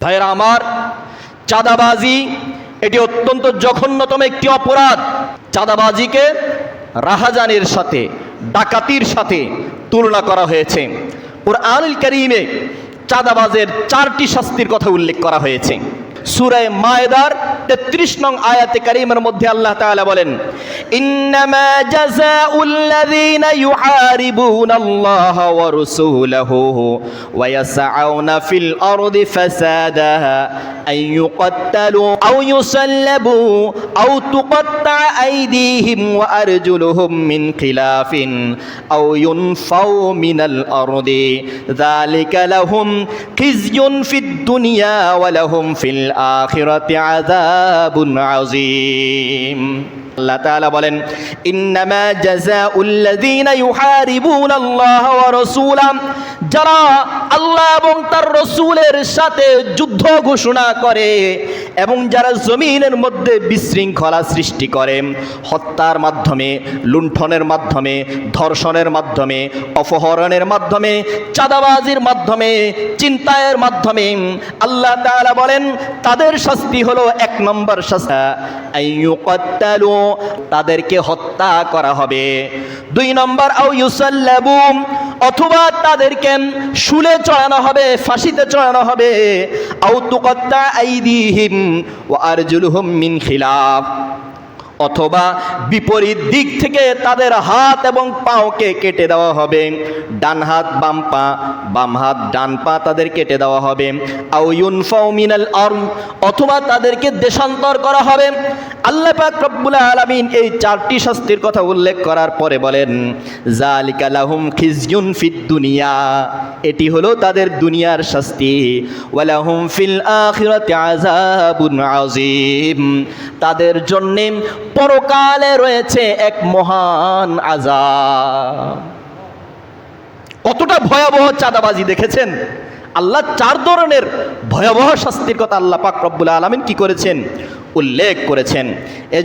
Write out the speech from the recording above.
ভাইয়েরা আমার, চাঁদাবাজি এটি অত্যন্ত জঘন্যতম একটি অপরাধ। চাঁদাবাজিকে রাহাজানের সাথে, ডাকাতির সাথে তুলনা করা হয়েছে। ওর আনুল করিমে চাঁদাবাজের চারটি শাস্তির কথা উল্লেখ করা হয়েছে। সুরায় মায়েদার তেত্রিশ নং আয়াতে কারিমের মধ্যে আল্লাহ তাআলা বলেন, ইন্নামা জাযাউল্লাযীনা ইউহারিবুনা আল্লাহ ওয়া রাসূলাহু ওয়া ইয়াসআউনা ফিল আরদি ফাসাদা আন ইউকাত্তালু আও ইউসাল্লাবু আও তুকাত্তা আইদিহিম ওয়া আরজুলুহুম মিন খিলাফিন আও ইউনফাউ মিনাল আরদি। যালিকা লাহুম খিজয়ুন ফিদ দুনিয়া ওয়া লাহুম ফিল আখিরাতি আযাবুন আযীম। আল্লাহ তাআলা বলেন, ইন্নামা জাযাউল্লাযীনা ইউহারিবুনা আল্লাহ ওয়া রাসূলাম যারা আল্লাহ এবং তার রাসূলের সাথে যুদ্ধ ঘোষণা করে এবং যারা জমিনের মধ্যে বিশৃঙ্খলা সৃষ্টি করে, হত্যার মাধ্যমে, লুণ্ঠনের মাধ্যমে, ধর্ষণের মাধ্যমে, অপহরণের মাধ্যমে, চাঁদাবাজির মাধ্যমে, চিন্তায়ের মাধ্যমে, আল্লাহ তাআলা বলেন, তাদের শাস্তি হলো এক নম্বর শাস্তি। তাদেরকে হত্যা করা হবে। দুই নম্বর, আও ইউসাল্লাবু অথবা তাদেরকে শুলে চড়ানো হবে, ফাঁসিতে চড়ানো হবে। আও তুকাত্তা আইদিহিম ওয়া আরজুলুহুম মিন খিলাফ, অথবা বিপরীত দিক থেকে তাদের হাত এবং পাওকে কেটে দেওয়া হবে। ডান হাত, বাম পা, বাম হাত, ডান পা তাদের কেটে দেওয়া হবে। আও ইউনফাউ মিনাল আরম, অথবা তাদেরকে দেশান্তর করা হবে। আল্লাহ পাক রব্বুল আলামিন এই চারটি শাস্তির কথা উল্লেখ করার পরে বলেন জালিকা লাহুম খিজয়ুন ফিদ দুনিয়া। এটি হলো তাদের দুনিয়ার শাস্তি। ওয়ালাহুম ফিল আখিরাতি আযাবুন আযীম। তাদের জন্য পরকালে রয়েছে এক মহান আযাব। কতটা ভয়াবহ চাঁদাবাজি দেখেছেন? আল্লাহ চার ধরনের ভয়াবহ শাস্তির কথা আল্লাহ পাক রব্বুল আলামিন কি করেছেন? উল্লেখ করেছেন।